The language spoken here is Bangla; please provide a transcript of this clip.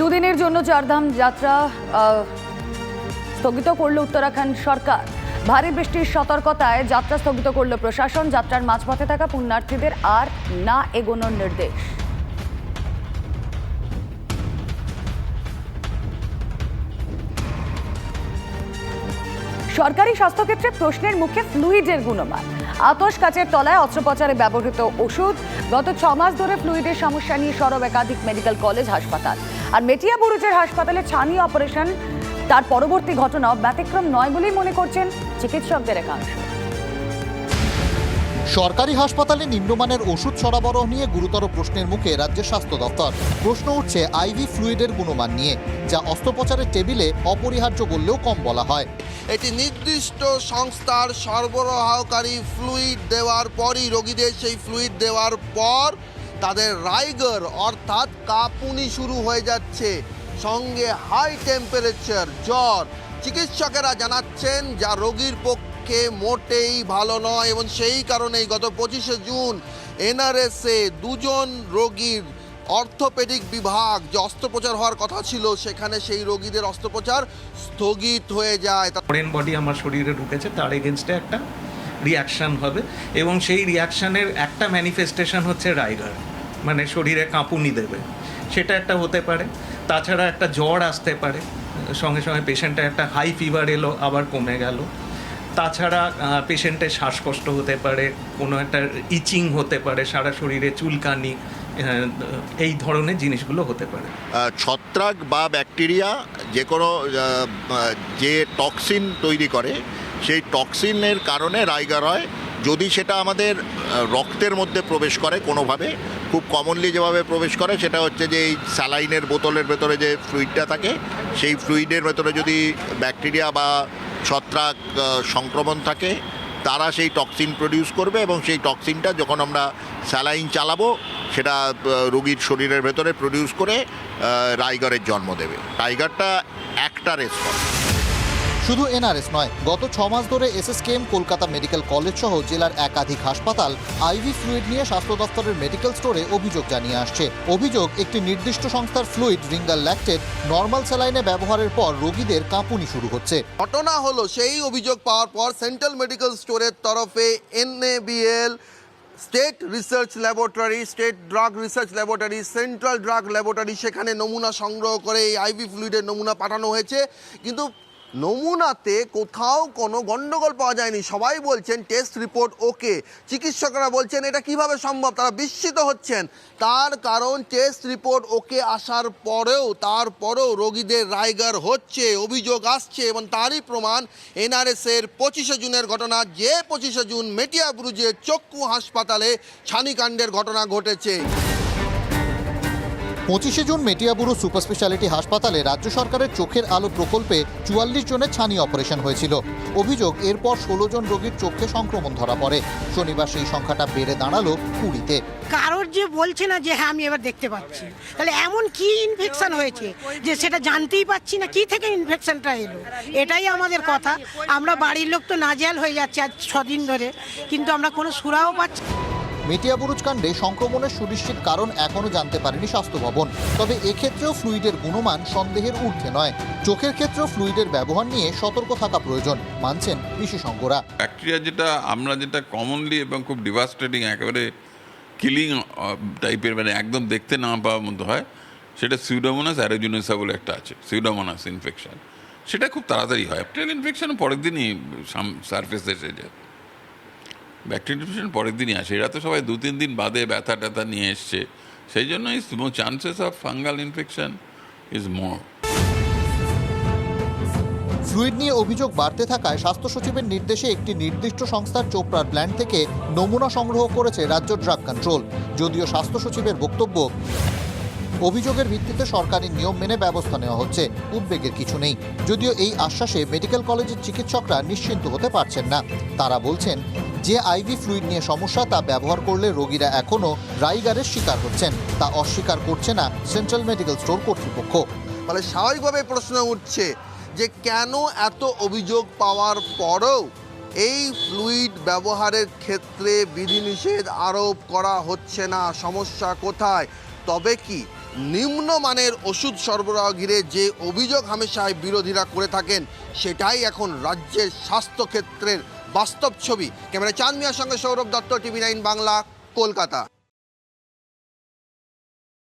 দুদিনের জন্য চারধাম যাত্রা স্থগিত করল উত্তরাখণ্ড সরকার। ভারী বৃষ্টির সতর্কতায় যাত্রা স্থগিত করল প্রশাসন। যাত্রার মাঝপথে থাকা পুণ্যার্থীদের আর না এগোনোর নির্দেশ। সরকারি স্বাস্থ্যক্ষেত্রে প্রশ্নের মুখে ফ্লুইডের গুণমান। আতস কাচের তলায় অস্ত্রোপচারে ব্যবহৃত ওষুধ। গত ছ মাস ধরে ফ্লুইডের সমস্যা নিয়ে সরব একাধিক মেডিকেল কলেজ হাসপাতাল। আর মেটিয়া বুরুজের হাসপাতালে ছানি অপারেশন তার পরবর্তী ঘটনা ব্যতিক্রম নয় বলেই মনে করছেন চিকিৎসকদের একাংশ। সরকারি হাসপাতালে নিম্নমানের ওষুধ সরবরাহ নিয়ে গুরুতর প্রশ্নের মুখে রাজ্যের স্বাস্থ্য দপ্তর। প্রশ্ন উঠছে আইভি ফ্লুইডের গুণমান নিয়ে যা অস্ত্রোপচারের টেবিলে অপরিহার্য বললেও কম বলা হয়। একটি নির্দিষ্ট সংস্থার সরবরাহকারী ফ্লুইড দেওয়ার পরই রোগীদের সেই ফ্লুইড দেওয়ার পর তাদের রাইগার অর্থাৎ কাঁপুনি শুরু হয়ে যাচ্ছে। সঙ্গে হাই টেম্পারেচার জ্বর। চিকিৎসকেরা জানাচ্ছেন, যা রোগীর পক্ষে মোটেই ভালো নয় এবং সেই কারণেই গত পঁচিশে জুন এনআরএসে দুজন রোগীর অর্থোপেডিক বিভাগ যে অস্ত্রোপচার হওয়ার কথা ছিল, সেখানে সেই রোগীদের অস্ত্রোপচার স্থগিত হয়ে যায়। বডি আমার শরীরে ঢুকেছে, তার এগেনস্টে একটা রিয়াকশান হবে এবং সেই রিয়াকশানের একটা ম্যানিফেস্টেশন হচ্ছে রাইগার মানে শরীরে কাঁপুনি দেবে। সেটা একটা হতে পারে, তাছাড়া একটা জ্বর আসতে পারে, সঙ্গে সঙ্গে পেশেন্টের একটা হাই ফিভার এলো, আবার কমে গেল। তাছাড়া পেশেন্টের শ্বাসকষ্ট হতে পারে, কোনো একটা ইচিং হতে পারে, সারা শরীরে চুলকানি এই ধরনের জিনিসগুলো হতে পারে। ছত্রাক বা ব্যাকটেরিয়া যে কোনো যে টক্সিন তৈরি করে সেই টক্সিনের কারণে রাইগার হয়। যদি সেটা আমাদের রক্তের মধ্যে প্রবেশ করে কোনোভাবে, খুব কমনলি যেভাবে প্রবেশ করে সেটা হচ্ছে যে এই স্যালাইনের বোতলের ভেতরে যে ফ্লুইডটা থাকে, সেই ফ্লুইডের ভেতরে যদি ব্যাকটেরিয়া বা ছত্রাক সংক্রমণ থাকে, তারা সেই টক্সিন প্রডিউস করবে এবং সেই টক্সিনটা যখন আমরা স্যালাইন চালাবো, সেটা রোগীর শরীরের ভেতরে প্রডিউস করে রাইগারের জন্ম দেবে। রাইগারটা একটা রেসপন্স শুধু এনআরএস নয়, গত ছ মাস ধরে এসএসকেএম, কলকাতা মেডিকেল কলেজ সহ জেলার একাধিক হাসপাতাল আইভি ফ্লুইড নিয়ে স্বাস্থ্য দফতরের মেডিকেল স্টোরে অভিযোগ জানিয়ে আসছে। অভিযোগ, একটি নির্দিষ্ট সংস্থার ফ্লুইড রিঙ্গাল ল্যাকটেড নর্মাল স্যালাইনে ব্যবহারের পর রোগীদের কাঁপুনি শুরু হচ্ছে। ঘটনা হলো, সেই অভিযোগ পাওয়ার পর সেন্ট্রাল মেডিকেল স্টোরের তরফে NABL, state research laboratory, state drug research laboratory, central drug laboratory, সেখানে নমুনা সংগ্রহ করে এই আইভি ফ্লুইডের নমুনা পাঠানো হয়েছে। কিন্তু নমুনাতে কোথাও কোনো গন্ডগোল পাওয়া যায়নি। সবাই বলছেন, টেস্ট রিপোর্ট ওকে চিকিৎসকরা বলছেন, এটা কীভাবে সম্ভব? তারা বিস্মিত হচ্ছেন। তার কারণ, টেস্ট রিপোর্ট ওকে আসার পরেও, তারপরেও রোগীদের রাইগার হচ্ছে, অভিযোগ আসছে এবং তারই প্রমাণ এনআরএসের পঁচিশে জুনের ঘটনা, যে পঁচিশে জুন মেটিয়া ব্রুজে চক্ষু হাসপাতালে ছানিকাণ্ডের ঘটনা ঘটেছে। পঁচিশে জুন মেটিয়াবুরু সুপার স্পেশালিটি হাসপাতালে রাজ্য সরকারের চোখের আলো প্রকল্পে চুয়াল্লিশ জনের ছানি অপারেশন হয়েছিল। অভিযোগ, এরপর ষোলো জন রোগীর চোখে সংক্রমণ ধরা পড়ে। শনিবার সেই সংখ্যাটা বেড়ে দাঁড়াল কুড়িতে। কারোর যে বলছে না যে হ্যাঁ আমি এবার দেখতে পাচ্ছি। তাহলে এমন কি ইনফেকশন হয়েছে যে সেটা জানতেই পাচ্ছি না? কি থেকে ইনফেকশনটা এলো? এটাই আমাদের কথা। আমরা বাড়ির লোক তো নাজেহাল হয়ে যাচ্ছে আজ ছদিন ধরে, কিন্তু আমরা কোনো সুরাও পাচ্ছি না। মেটিয়াবুরুজ কাণ্ডে সংক্রমণের সুনিশ্চিত কারণ এখনও জানতে পারেনি স্বাস্থ্য ভবন। তবে এক্ষেত্রেও ফ্লুইডের গুণমান সন্দেহের ঊর্ধ্বে নয়। চোখের ক্ষেত্রেও ফ্লুইডের ব্যবহার নিয়ে সতর্ক থাকা প্রয়োজন, মানছেন বিশেষজ্ঞরা। ব্যাকটেরিয়া যেটা, আমরা যেটা কমনলি এবং খুব ডিভাস্টেটিং একেবারে কিলিং টাইপের মানে একদম দেখতে না পাওয়ার মতো হয়, সেটা সিউডোমোনাস অ্যারোজুনেসা বলে একটা আছে সিউডোমোনাস ইনফেকশন সেটা খুব তাড়াতাড়ি হয়। ব্যাকটেরিয়াল ইনফেকশন পরের দিনই সারফেসে এসে যায়। ব্যাকটেরিয়াল ইনফেকশন পরের দিনই আসে। এরা তো সবাই দু তিন দিন বাদে ব্যথা ট্যাথা নিয়ে এসছে। সেই জন্য is chances of fungal infection is more fluid নিয়ে অভিযোগ বাড়তে থাকায় স্বাস্থ্য সচিবের নির্দেশে একটি নির্দিষ্ট সংস্থার চোপড়ার প্ল্যান্ট থেকে নমুনা সংগ্রহ করেছে রাজ্য ড্রাগ কন্ট্রোল যদিও স্বাস্থ্য সচিবের বক্তব্য অভিযোগের ভিত্তিতে সরকারি নিয়ম মেনে ব্যবস্থা নেওয়া হচ্ছে। উদ্বেগের কিছু নেই। যদিও এই আশ্বাসে মেডিকেল কলেজের চিকিৎসকরা নিশ্চিন্ত হতে পারছেন না। তারা বলছেন, যে আইভি ফ্লুইড নিয়ে সমস্যা তা ব্যবহার করলে রোগীরা এখনও রাইগারের শিকার হচ্ছেন। তা অস্বীকার করছে না সেন্ট্রাল মেডিকেল স্টোর কর্তৃপক্ষ। ফলে স্বাভাবিকভাবে প্রশ্ন উঠছে যে কেন এত অভিযোগ পাওয়ার পরেও এই ফ্লুইড ব্যবহারের ক্ষেত্রে বিধিনিষেধ আরোপ করা হচ্ছে না, সমস্যা কোথায়? তবে কি নিম্নমানের ওষুধ সরবরাহ ঘিরে যে অভিযোগ হামেশায় বিরোধীরা করে থাকেন, সেটাই এখন রাজ্যের স্বাস্থ্যক্ষেত্রের বাস্তব ছবি। ক্যামেরা চাঁদ মিয়ার সঙ্গে সৌরভ দত্ত, টিভি নাইন বাংলা, কলকাতা।